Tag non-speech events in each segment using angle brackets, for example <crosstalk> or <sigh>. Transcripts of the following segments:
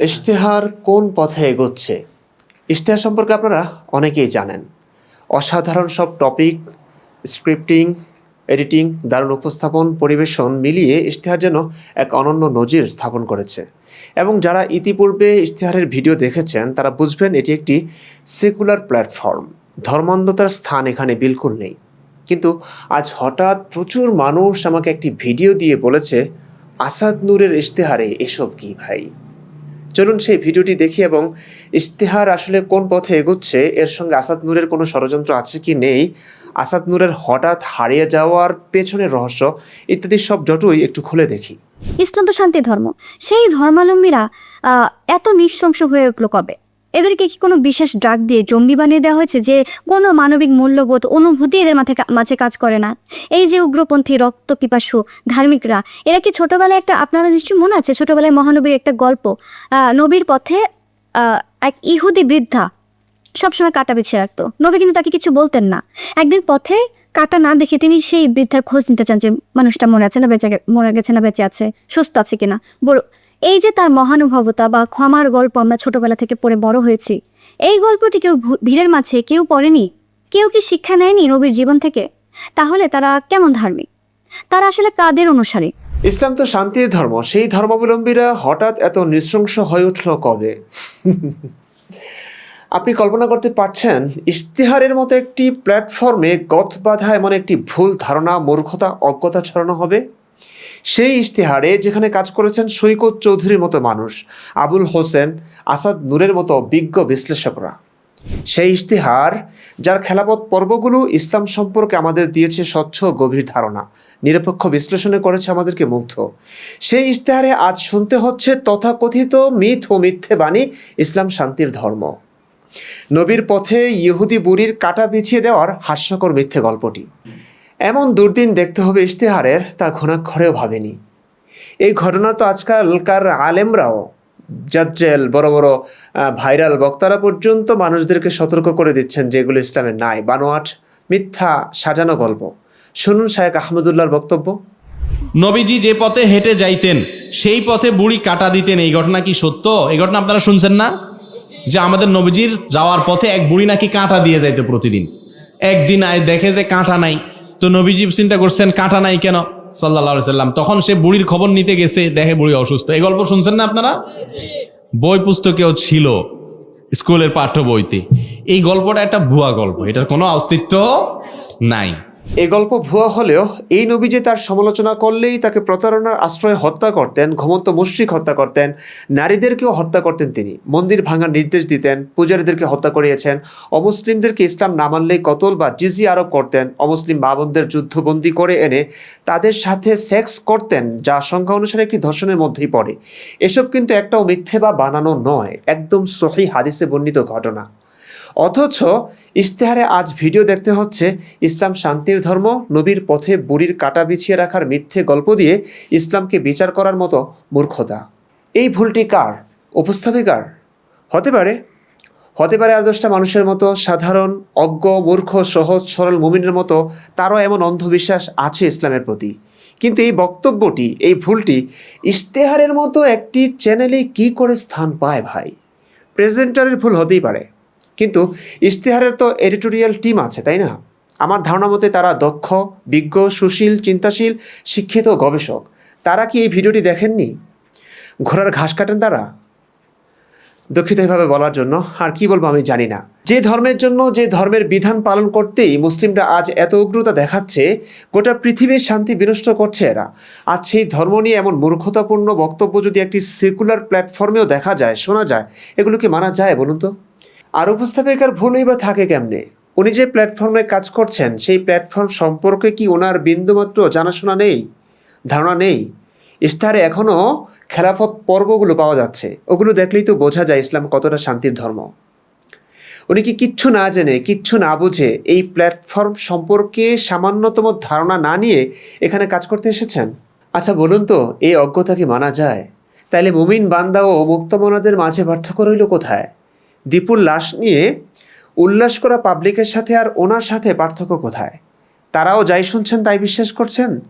ইশতেহার কোন পথে এগোচ্ছে? ইশতেহার সম্পর্কে আপনারা অনেকেই জানেন। অসাধারণ সব টপিক, স্ক্রিপ্টিং, এডিটিং, দারুণ উপস্থাপন, পরিবেশন মিলিয়ে ইশতেহার যেন এক অনন্য নজির স্থাপন করেছে। এবং যারা ইতিপূর্বে ইশতেহারের ভিডিও দেখেছেন, তারা বুঝবেন এটি একটি সেকুলার প্ল্যাটফর্ম। ধর্মান্ধতার স্থান এখানে বিলকুল নেই। কিন্তু আজ হঠাৎ প্রচুর মানুষ আমাকে একটি ভিডিও দিয়ে বলেছে, আসাদ নূরের ইশতেহারে এসব কি ভাই? চলুন সেই ভিডিওটি দেখি এবং ইশতেহার আসলে কোন পথে এগোচ্ছে, এর সঙ্গে আসাদ নূরের কোনো ষড়যন্ত্র আছে কি নেই? আসাদ নূরের হঠাৎ হারিয়ে যাওয়ার পেছনের রহস্য ইত্যাদি সব জটই একটু খুলে দেখি। ইসলাম তো শান্তি ধর্ম। সেই ধর্মালম্বীরা এত নিঃশংস হয়ে উঠল কবে? এদেরকে কি কোনো বিশেষ ড্রাগ দিয়ে জম্বি বানিয়ে দেওয়া হয়েছে যে কোনো মানবিক মূল্যবোধ, অনুভূতি এদের মাঝে মাঝে কাজ করে না? এই যে উগ্রপন্থী রক্ত পিপাসু ধার্মিকরা, এরা কি ছোটবেলায় একটা আপনারা নিশ্চয়ই মনে আছে, ছোটবেলায় মহানবীর একটা গল্প নবীর পথে এক ইহুদি বৃদ্ধা সবসময় কাটা বেছে রাখতো। নবী কিন্তু তাকে কিছু বলতেন না। একদিন পথে কাটা না দেখে তিনি সেই বৃদ্ধার খোঁজ নিতে চান যে, মানুষটা মরে আছে না বেঁচে মরে গেছে না বেঁচে আছে, সুস্থ আছে কিনা, বড় এই যে তার মহানুভবতা বা ক্ষমার গল্প আমরা ছোটবেলা থেকে পড়ে বড় হয়েছি, এই গল্পটি কেউ ভিড়ের মাঝে কেউ পড়েনি? কেউ কি শিক্ষা নেয়নি নবীর জীবন থেকে? তাহলে তারা কেমন ধার্মিক? তারা আসলে কাদের অনুসারী? ইসলাম তো শান্তির ধর্ম, সেই ধর্মাবলম্বীরা হঠাৎ এত নৃশংস হয়ে উঠল কবে? <laughs> আপনি কল্পনা করতে পারছেন, ইশতেহারের মতো একটি প্ল্যাটফর্মে গত বাধা এমন একটি ভুল ধারণা, মূর্খতা, অজ্ঞতা ছড়ানো হবে? সেই ইশতেহারে যেখানে কাজ করেছেন সৈকত চৌধুরীর মতো মানুষ, আবুল হোসেন, আসাদ নূরের মতো বিজ্ঞ বিশ্লেষকরা। সেই ইশতেহার, যার খেলাপথ পর্বগুলো ইসলাম সম্পর্কে আমাদের দিয়েছে স্বচ্ছ গভীর ধারণা, নিরপেক্ষ বিশ্লেষণে করেছে আমাদেরকে মুগ্ধ। সেই ইশতেহারে আজ শুনতে হচ্ছে তথাকথিত মিথ ও মিথ্যে বাণী ইসলাম শান্তির ধর্ম। নবীর পথে ইহুদি বুড়ির কাটা বিছিয়ে দেওয়ার হাস্যকর মিথ্যে গল্পটি। এমন দুর্দিন দেখতে হবে ইশতেহারের, তা ঘুণাক্ষরেও ভাবেনি। এই ঘটনা তো আজকালকার আলেমরাও, জাজ্জেল, বড় বড় ভাইরাল বক্তারা পর্যন্ত মানুষদেরকে সতর্ক করে দিচ্ছেন যে এগুলো ইসলামের নাই বানোয়াট, মিথ্যা, সাজানো গল্প। শুনুন শায়েক আহমদুল্লাহর বক্তব্য। নবীজি যে পথে হেঁটে যাইতেন, সেই পথে বুড়ি কাটা দিতেন। এই ঘটনা কি সত্য? এই ঘটনা আপনারা শুনছেন না? যে আমাদের নবীজির যাওয়ার পথে এক বুড়ি নাকি কাঁটা দিয়ে যাইতো প্রতিদিন। একদিন আয় দেখে যে কাঁটা নাই। তো নবীজি চিন্তা করছেন, কাটা নাই কেন? সাল্লা সাল্লাম। তখন সে বুড়ির খবর নিতে গেছে, দেখে বুড়ি অসুস্থ। এই গল্প শুনছেন না আপনারা? বই পুস্তকেও ছিল, স্কুলের পাঠ্য বইতে। এই গল্পটা একটা ভুয়া গল্প, এটার কোনো অস্তিত্ব নাই। এই গল্প ভুয়া হলেও এই নবী যে তার সমালোচনা করলেই তাকে প্রতারণার আশ্রয়ে হত্যা করতেন, ঘুমন্ত মুশ্রিক হত্যা করতেন, নারীদেরকেও হত্যা করতেন তিনি। মন্দির ভাঙার নির্দেশ দিতেন, পূজারীদেরকে হত্যা করিয়েছেন, অমুসলিমদেরকে ইসলাম না মানলেই কতল বা জিজি আরোপ করতেন, অমুসলিম মা বোনদের যুদ্ধবন্দী করে এনে তাদের সাথে সেক্স করতেন, যা সংখ্যা অনুসারে একটি ধর্ষণের মধ্যেই পড়ে। এসব কিন্তু একটাও মিথ্যে বা বানানো নয়, একদম সহি হাদিসে বর্ণিত ঘটনা। অথচ ইশতেহারে আজ ভিডিও দেখতে হচ্ছে ইসলাম শান্তির ধর্ম, নবীর পথে বুড়ির কাটা বিছিয়ে রাখার মিথ্যে গল্প দিয়ে ইসলামকে বিচার করার মতো মূর্খতা। এই ভুলটি কার? উপস্থাপিকার? হতে পারে। হতে পারে আর দশটা মানুষের মতো সাধারণ, অজ্ঞ, মূর্খ, সহজ, সরল মুমিনের মতো তারও এমন অন্ধবিশ্বাস আছে ইসলামের প্রতি। কিন্তু এই বক্তব্যটি, এই ভুলটি ইশতেহারের মতো একটি চ্যানেলে কি করে স্থান পায় ভাই? প্রেজেন্টারের ভুল হতেই পারে। কিন্তু ইশতেহারের তো এডিটোরিয়াল টিম আছে, তাই না? আমার ধারণা মতে তারা দক্ষ, বিজ্ঞ, সুশীল, চিন্তাশীল, শিক্ষিত গবেষক। তারা কি এই ভিডিওটি দেখেননি? ঘোড়ার ঘাস কাটেন তারা? দুঃখিত এভাবে বলার জন্য, আর কি বলব আমি জানি না। যে ধর্মের জন্য, যে ধর্মের বিধান পালন করতেই মুসলিমরা আজ এত উগ্রতা দেখাচ্ছে, গোটা পৃথিবীর শান্তি বিনষ্ট করছে এরা। আজ সেই ধর্ম নিয়ে এমন মূর্খতাপূর্ণ বক্তব্য যদি একটি সেকুলার প্ল্যাটফর্মেও দেখা যায়, শোনা যায়, এগুলো কি মানা যায় বলুন তো? আর উপস্থাপিকার ভুলই বা থাকে কেমনে? উনি যে প্ল্যাটফর্মে কাজ করছেন, সেই প্ল্যাটফর্ম সম্পর্কে কি ওনার বিন্দুমাত্র জানাশোনা নেই? ধারণা নেই? ইস্তাহারে এখনও খেলাফত পর্বগুলো পাওয়া যাচ্ছে। ওগুলো দেখলেই তো বোঝা যায় ইসলাম কতটা শান্তির ধর্ম। উনি কি কিচ্ছু না জেনে, কিচ্ছু না বুঝে এই প্ল্যাটফর্ম সম্পর্কে সামান্যতম ধারণা না নিয়ে এখানে কাজ করতে এসেছেন? আচ্ছা বলুন তো, এই অজ্ঞতা কি মানা যায়? তাইলে মুমিন বান্দা ও মুক্তমনাদের মাঝে পার্থক্য রইল কোথায়? দীপুর লাশ নিয়ে উল্লাস করা পাবলিকের সাথে আর ওনার সাথে পার্থক্য কোথায়? তারাও যাই শুনছেন তাই বিশ্বাস করছেন?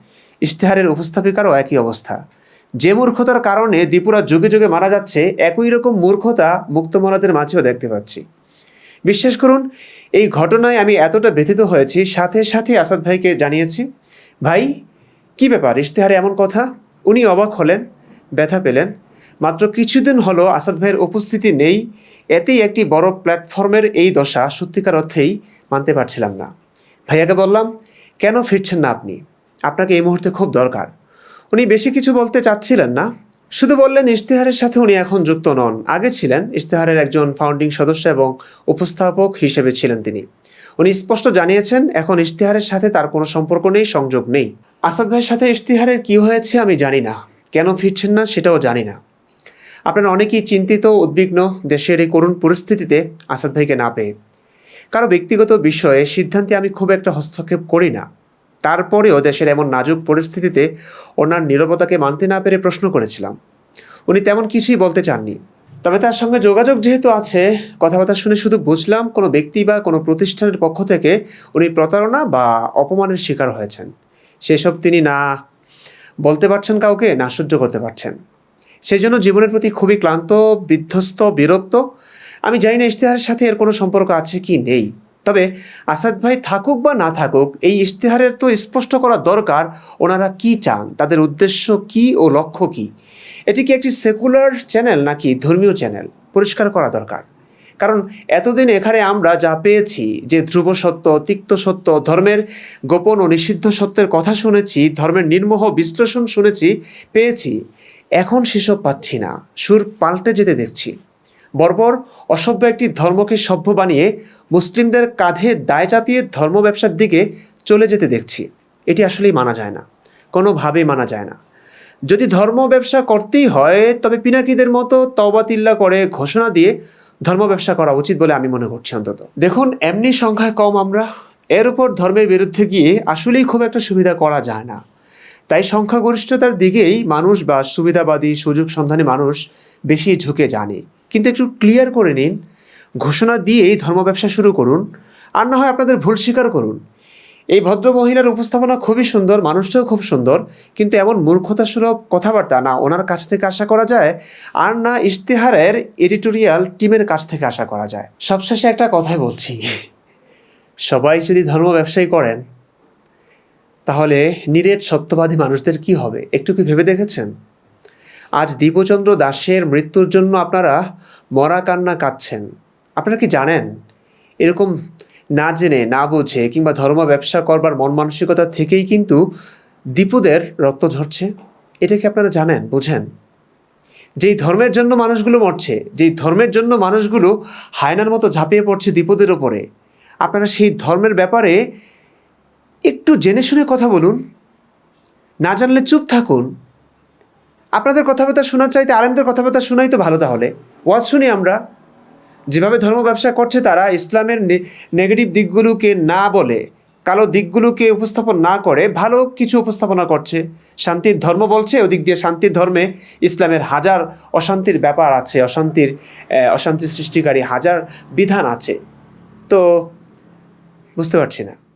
ইশতেহারের উপস্থাপিকারও একই অবস্থা। যে মূর্খতার কারণে দীপুরা যুগে যুগে মারা যাচ্ছে, একই রকম মূর্খতা মুক্তমলাদের মাঝেও দেখতে পাচ্ছি। বিশ্বাস করুন, এই ঘটনায় আমি এতটা ব্যথিত হয়েছি, সাথে সাথে আসাদ ভাইকে জানিয়েছি, ভাই, কি ব্যাপার? ইশতেহারে এমন কথা? উনি অবাক হলেন, ব্যথা পেলেন। মাত্র কিছুদিন হলো আসাদ ভাইয়ের উপস্থিতি নেই, এতেই একটি বড় প্ল্যাটফর্মের এই দশা সত্যিকার অর্থেই মানতে পারছিলাম না। ভাইয়াকে বললাম, কেন ফিরছেন না আপনি? আপনাকে এই মুহূর্তে খুব দরকার। উনি বেশি কিছু বলতে চাচ্ছিলেন না, শুধু বললেন, ইশতেহারের সাথে উনি এখন যুক্ত নন। আগে ছিলেন ইশতেহারের একজন ফাউন্ডিং সদস্য এবং উপস্থাপক হিসেবে ছিলেন তিনি। উনি স্পষ্ট জানিয়েছেন, এখন ইশতেহারের সাথে তার কোনো সম্পর্ক নেই, সংযোগ নেই। আসাদ ভাইয়ের সাথে ইশতেহারের কি হয়েছে আমি জানি না। কেন ফিরছেন না সেটাও জানি না। আপনারা অনেকেই চিন্তিত, উদ্বিগ্ন দেশের এই করুণ পরিস্থিতিতে আসাদ ভাইকে না পেয়ে। কারও ব্যক্তিগত বিষয়ে সিদ্ধান্তে আমি খুব একটা হস্তক্ষেপ করি না। তারপরেও দেশের এমন নাজুক পরিস্থিতিতে ওনার নীরবতাকে মানতে না পেরে প্রশ্ন করেছিলাম। উনি তেমন কিছুই বলতে চাননি। তবে তার সঙ্গে যোগাযোগ যেহেতু আছে, কথাবার্তা শুনে শুধু বুঝলাম কোনো ব্যক্তি বা কোনো প্রতিষ্ঠানের পক্ষ থেকে উনি প্রতারণা বা অপমানের শিকার হয়েছেন। সেসব তিনি না বলতে পারছেন কাউকে, না সহ্য করতে পারছেন। সেই জন্য জীবনের প্রতি খুবই ক্লান্ত, বিধ্বস্ত, বিরক্ত। আমি জানি না ইশতেহারের সাথে এর কোনো সম্পর্ক আছে কি নেই। তবে আসাদ ভাই থাকুক বা না থাকুক, এই ইশতেহারের তো স্পষ্ট করা দরকার ওনারা কি চান, তাদের উদ্দেশ্য কি ও লক্ষ্য কি। এটি কি একটি সেকুলার চ্যানেল নাকি ধর্মীয় চ্যানেল? পরিষ্কার করা দরকার। কারণ এতদিন এখানে আমরা যা পেয়েছি, যে ধ্রুব সত্য, তিক্ত সত্য, ধর্মের গোপন ও নিষিদ্ধ সত্যের কথা শুনেছি, ধর্মের নির্মোহ বিশ্লেষণ শুনেছি, পেয়েছি। এখন সেসব পাচ্ছি না। সুর পাল্টে যেতে দেখছি। বর্বর অসভ্য একটি ধর্মকে সভ্য বানিয়ে মুসলিমদের কাঁধে দায় চাপিয়ে ধর্ম ব্যবসার দিকে চলে যেতে দেখছি। এটি আসলেই মানা যায় না। কোনোভাবেই মানা যায় না। যদি ধর্ম ব্যবসা করতেই হয়, তবে পিনাকিদের মতো তওবাতিল্লা করে ঘোষণা দিয়ে ধর্ম ব্যবসা করা উচিত বলে আমি মনে করছি অন্তত। দেখুন, এমনি সংখ্যায় কম আমরা। এর উপর ধর্মের বিরুদ্ধে গিয়ে আসলেই খুব একটা সুবিধা করা যায় না। তাই সংখ্যাগরিষ্ঠতার দিকেই মানুষ বা সুবিধাবাদী সুযোগ সন্ধানী মানুষ বেশি ঝুঁকে জানে। কিন্তু একটু ক্লিয়ার করে নিন, ঘোষণা দিয়েই ধর্ম ব্যবসা শুরু করুন, আর না হয় আপনাদের ভুল স্বীকার করুন। এই ভদ্র মহিলার উপস্থাপনা খুবই সুন্দর, মানুষটাও খুব সুন্দর, কিন্তু এমন মূর্খতা সুলভ কথাবার্তা না ওনার কাছ থেকে আশা করা যায়, আর না ইশতেহারের এডিটোরিয়াল টিমের কাছ থেকে আশা করা যায়। সবশেষে একটা কথাই বলছি, সবাই যদি ধর্ম ব্যবসায়ী করেন তাহলে নিরেট সত্যবাদী মানুষদের কি হবে? একটু কি ভেবে দেখেছেন? আজ দীপচন্দ্র দাসের মৃত্যুর জন্য আপনারা মরা কান্না কাঁদছেন। আপনারা কি জানেন? এরকম না জেনে, না বুঝে কিংবা ধর্ম ব্যবসা করবার মন মানসিকতা থেকেই কিন্তু দীপুদের রক্ত ঝরছে? এটা কি আপনারা জানেন, বুঝেন? যেই ধর্মের জন্য মানুষগুলো মরছে, যেই ধর্মের জন্য মানুষগুলো হায়নার মতো ঝাঁপিয়ে পড়ছে দীপদের ওপরে আপনারা সেই ধর্মের ব্যাপারে একটু জেনে শুনে কথা বলুন। না জানলে চুপ থাকুন। আপনাদের কথাবার্তা শোনার চাইতে আলেমদের কথাবার্তা শোনাই তো ভালো তাহলে। ওয়াজ শুনি আমরা। যেভাবে ধর্ম ব্যবসা করছে তারা ইসলামের নেগেটিভ দিকগুলোকে না বলে কালো দিকগুলোকে উপস্থাপন না করে ভালো কিছু উপস্থাপনা করছে। শান্তির ধর্ম বলছে ওদিক দিয়ে শান্তির ধর্মে ইসলামের হাজার অশান্তির ব্যাপার আছে অশান্তির আহ, অশান্তি সৃষ্টিকারী হাজার বিধান আছে। তো বুঝতে পারছি না।